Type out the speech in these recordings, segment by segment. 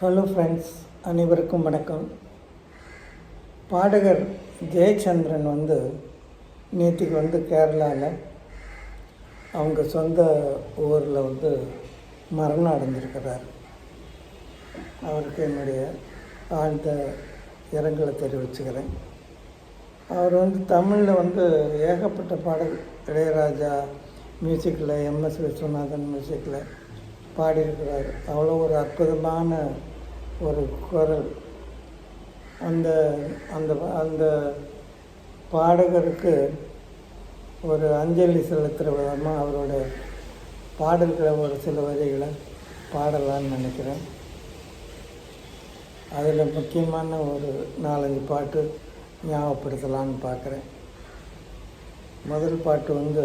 Hello friends அனைவருக்கும் வணக்கம். பாடகர் ஜெயச்சந்திரன் வந்து நேற்றுக்கு வந்து கேரளாவில் அவங்க சொந்த ஊரில் வந்து மரணம் அடைஞ்சிருக்கிறார். அவருக்கு என்னுடைய ஆழ்ந்த இரங்கலை தெரிவிச்சுக்கிறேன். அவர் வந்து தமிழில் வந்து ஏகப்பட்ட பாடல் இளையராஜா மியூசிக்கில் எம்எஸ் விஸ்வநாதன் மியூசிக்கில் பாடியிருக்கிறார். அவ்வளோ ஒரு அற்புதமான ஒரு குரல். அந்த அந்த அந்த பாடகருக்கு ஒரு அஞ்சலி செலுத்துகிற விதமாக அவரோட பாடல்களை ஒரு சில வரிகளை பாடலான்னு நினைக்கிறேன். அதில் முக்கியமான ஒரு நாலஞ்சு பாட்டு ஞாபகப்படுத்தலான்னு பார்க்குறேன். முதல் பாட்டு வந்து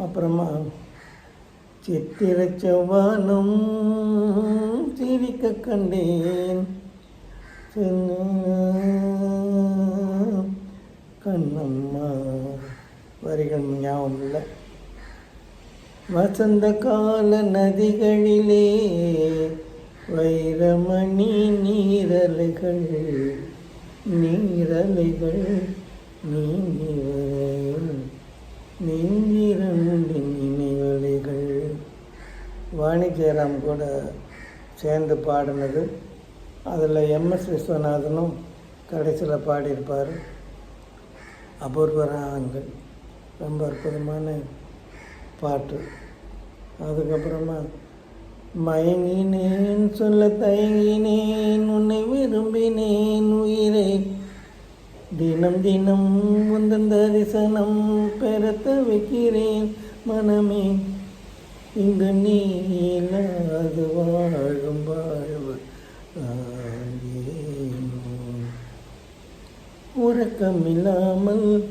அப்புறமா சித்திர செவ்வானம் சிரிக்க கண்டேன். கண்ணம்மா வரிகள் ஞாபகம் இல்லை. வசந்த கால நதிகளிலே வைரமணி நீரலைகள் நீரலைகள் நீங்கிற வாணி ஜெயராம் கூட சேர்ந்து பாடினது. அதில் எம்எஸ் விஸ்வநாதனும் கடைசியில் பாடியிருப்பார். அபூர்வ ராகங்கள் ரொம்ப அற்புதமான பாட்டு. அதுக்கப்புறமா மயங்கினேன் சொல்ல தயங்கினேன் உன்னை விரும்பினேன் உயிரை. தினம் தினம் உந்தன் தரிசனம் பெற தவிக்கிறேன் மனமே. இங்கு நீ இல்லாது வாழும் வாழ்வு ஆகேனோ. உறக்கமில்லாமல்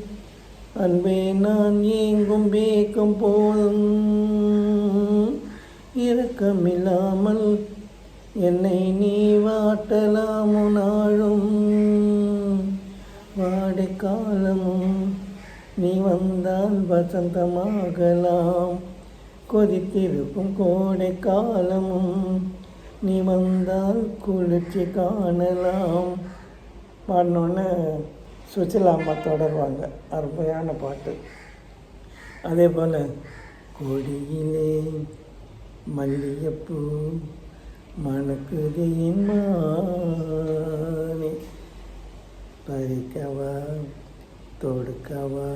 அன்பே நான் ஏங்கும் வேக்கும் போதும் இரக்கமில்லாமல் என்னை நீ வாட்டலாமோ நாளும். வாடை காலமும் நீ வந்தால் வசந்தமாகலாம். கொதித்திருக்கும் கோடை காலமும் நீ வந்தால் குளிர்ச்சி காணலாம். பாடினோன்னே சுச்சிலாம்மா தொடருவாங்க. அருமையான பாட்டு. அதே போல் கொடியிலே மல்லிகைப்பூ மணக்குது மானே பறிக்கவா தொடுக்கவா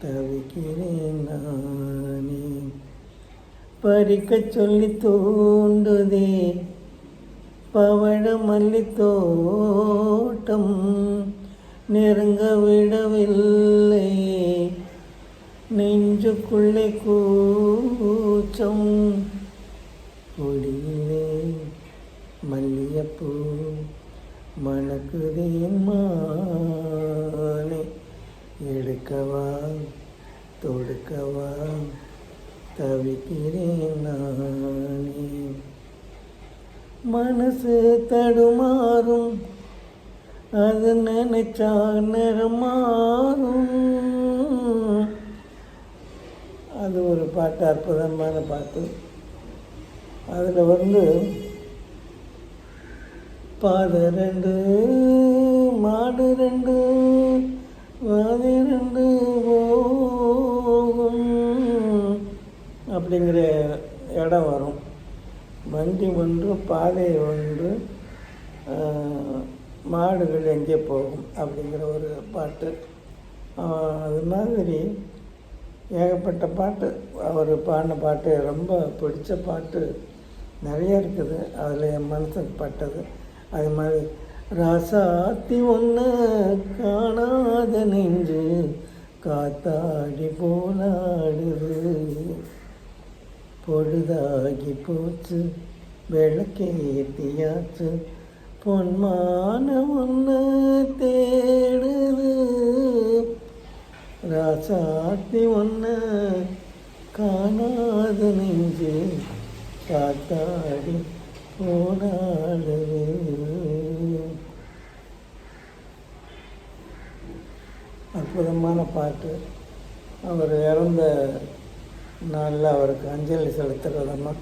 தவிக்கிறேன் நானே. பறிக்க சொல்லி தூண்டுதே. பவழ மல்லி தோட்டம் நெருங்க விடவில்லை. நெஞ்சுக்குள்ளே கூச்சம். கொடியிலே மல்லியப்பூ மணக்குது மாலை. எடுக்கவா தொடுக்கவா தவிக்கிறேன் நானே. மனசு தடுமாறும் அது நினைச்சா நிறமாறும். அது ஒரு பாட்டு அற்புதமான பாட்டு. அதில் வந்து பாத ரெண்டு மாடு ரெண்டு. அப்படிங்கிற இடம் வரும். வண்டி ஒன்று பாதை ஒன்று மாடுகள் எங்கே போகும் அப்படிங்கிற ஒரு பாட்டு. அது மாதிரி ஏகப்பட்ட பாட்டு. அவர் பாடின பாட்டு ரொம்ப பிடிச்ச பாட்டு. நிறைய இருக்குது. அதில் என் மனசுக்கு பட்டது. அது மாதிரி ராசாத்தி ஒன்று காணாத நெஞ்சு காத்தாடி போலாடுது பொழுதாகி போச்சு விளக்கேத்தியாச்சு பொன்மான ஒன்று தேடுது ராசாத்தி ஒன்று காணாத நெஞ்சு காத்தாடி போராடுது அற்புதமான பாட்டு. அவர் இறந்த நாளில் அவருக்கு அஞ்சலி செலுத்துகிற விதமாக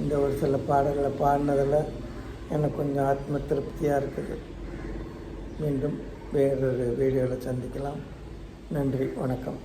இந்த ஒரு சில பாடல்களை பாடினதில் எனக்கு கொஞ்சம் ஆத்ம திருப்தியாக இருக்குது. மீண்டும் வேறொரு வீடியோவில் சந்திக்கலாம். நன்றி வணக்கம்.